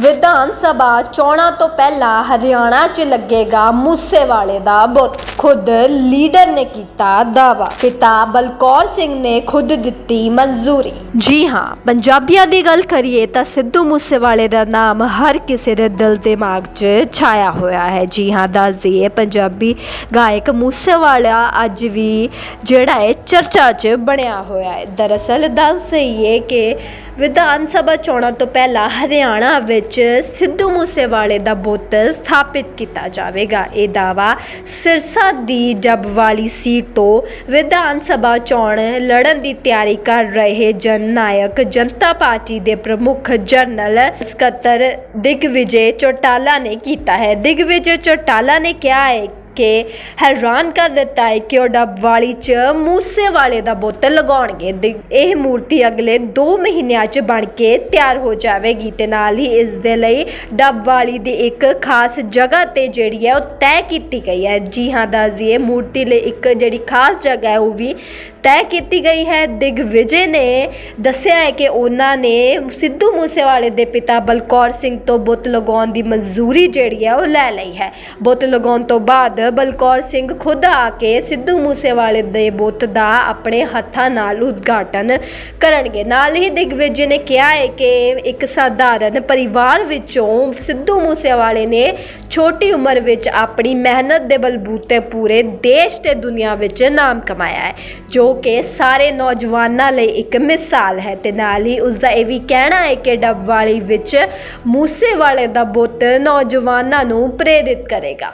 ਵਿਧਾਨ ਸਭਾ ਚੋਣਾਂ ਤੋਂ ਪਹਿਲਾਂ ਹਰਿਆਣਾ 'ਚ ਲੱਗੇਗਾ ਮੂਸੇਵਾਲੇ ਦਾ ਬੁੱਤ। ਖੁਦ ਲੀਡਰ ਨੇ ਕੀਤਾ ਦਾਵਾ ਪਿਤਾ ਬਲਕੌਰ ਸਿੰਘ ਨੇ ਖੁਦ ਦਿੱਤੀ ਮਨਜ਼ੂਰੀ। ਜੀ ਹਾਂ, ਪੰਜਾਬੀਆਂ ਦੀ ਗੱਲ ਕਰੀਏ ਤਾਂ ਸਿੱਧੂ ਮੂਸੇਵਾਲੇ ਦਾ ਨਾਮ ਹਰ ਕਿਸੇ ਦੇ ਦਿਲ ਦਿਮਾਗ 'ਚ ਛਾਇਆ ਹੋਇਆ ਹੈ। ਜੀ ਹਾਂ, ਦੱਸ ਦਈਏ, ਪੰਜਾਬੀ ਗਾਇਕ ਮੂਸੇਵਾਲਾ ਅੱਜ ਵੀ ਜਿਹੜਾ ਹੈ, ਚਰਚਾ 'ਚ ਬਣਿਆ ਹੋਇਆ ਹੈ। ਦਰਅਸਲ ਦੱਸ ਦਈਏ ਕਿ ਵਿਧਾਨ ਸਭਾ ਚੋਣਾਂ ਤੋਂ ਪਹਿਲਾਂ ਹਰਿਆਣਾ ਵਿੱਚ ਸਿੱਧੂ ਮੂਸੇਵਾਲੇ ਦਾ ਬੁੱਤ ਸਥਾਪਿਤ ਕੀਤਾ ਜਾਵੇਗਾ। ਇਹ ਦਾਵਾ ਸਿਰਸਾ ਦੀ ਜੱਬ ਵਾਲੀ ਸੀਟ ਤੋਂ ਵਿਧਾਨ ਸਭਾ ਚੋਣ ਲੜਨ ਦੀ ਤਿਆਰੀ ਕਰ ਰਹੇ ਜਨਨਾਇਕ ਜਨਤਾ ਪਾਰਟੀ ਦੇ ਪ੍ਰਮੁੱਖ ਜਨਰਲ ਸਕੱਤਰ ਦਿਗਵਿਜੇ ਚੌਟਾਲਾ ਨੇ ਕੀਤਾ ਹੈ। ਦਿਗਵਿਜੇ ਚੌਟਾਲਾ ਨੇ ਕਿਹਾ ਹੈ ਕੇ ਹੈਰਾਨ ਕਰ ਦਿੱਤਾ ਹੈ ਕਿ ਉਹ ਡੱਬਵਾਲੀ 'ਚ ਮੂਸੇ ਵਾਲੇ ਦਾ ਬੋਤਲ ਲਗਾਉਣਗੇ। ਦੇ, ਇਹ ਮੂਰਤੀ ਅਗਲੇ 2 ਮਹੀਨਿਆਂ 'ਚ ਬਣ ਕੇ ਤਿਆਰ ਹੋ ਜਾਵੇਗੀ ਤੇ ਨਾਲ ਹੀ ਇਸ ਦੇ ਲਈ ਡੱਬਵਾਲੀ ਦੀ ਇੱਕ ਖਾਸ ਜਗ੍ਹਾ ਤੇ ਜਿਹੜੀ ਹੈ ਉਹ ਤੈਅ ਕੀਤੀ ਗਈ ਹੈ। ਜੀ ਹਾਂ ਦੱਸ ਦਈਏ ਮੂਰਤੀ ਲਈ ਇੱਕ ਜਿਹੜੀ ਖਾਸ ਜਗ੍ਹਾ ਹੈ, ਉਹ ਵੀ ਤੈਅ ਕੀਤੀ ਗਈ ਹੈ। ਦਿਗਵਿਜੇ ਨੇ ਦੱਸਿਆ ਹੈ ਕਿ ਉਹਨਾਂ ਨੇ ਸਿੱਧੂ ਮੂਸੇਵਾਲੇ ਦੇ ਪਿਤਾ ਬਲਕੌਰ ਸਿੰਘ ਤੋਂ ਬੁੱਤ ਲਗਾਉਣ ਦੀ ਮਨਜ਼ੂਰੀ ਜਿਹੜੀ ਹੈ, ਉਹ ਲੈ ਲਈ ਹੈ। ਬੁੱਤ ਲਗਾਉਣ ਤੋਂ ਬਾਅਦ ਬਲਕੌਰ ਸਿੰਘ ਖੁਦ ਆ ਕੇ ਸਿੱਧੂ ਮੂਸੇਵਾਲੇ ਦੇ ਬੁੱਤ ਦਾ ਆਪਣੇ ਹੱਥਾਂ ਨਾਲ ਉਦਘਾਟਨ ਕਰਨਗੇ। ਨਾਲ ਹੀ ਦਿਗਵਿਜੇ ਨੇ ਕਿਹਾ ਹੈ ਕਿ ਇੱਕ ਸਾਧਾਰਨ ਪਰਿਵਾਰ ਵਿੱਚੋਂ ਸਿੱਧੂ ਮੂਸੇਵਾਲੇ ਨੇ ਛੋਟੀ ਉਮਰ ਵਿੱਚ ਆਪਣੀ ਮਿਹਨਤ ਦੇ ਬਲਬੂਤੇ ਪੂਰੇ ਦੇਸ਼ ਤੇ ਦੁਨੀਆ ਵਿੱਚ ਨਾਮ ਕਮਾਇਆ ਹੈ, ਜੋ ਕਿ ਸਾਰੇ ਨੌਜਵਾਨਾਂ ਲਈ ਇੱਕ ਮਿਸਾਲ ਹੈ ਤੇ ਨਾਲ ਹੀ ਉਸ ਦਾ ਇਹ ਵੀ ਕਹਿਣਾ ਹੈ ਕਿ ਡੱਬਵਾਲੀ ਵਿੱਚ ਮੂਸੇਵਾਲੇ ਦਾ ਬੁੱਤ ਨੌਜਵਾਨਾਂ ਨੂੰ ਪ੍ਰੇਰਿਤ ਕਰੇਗਾ।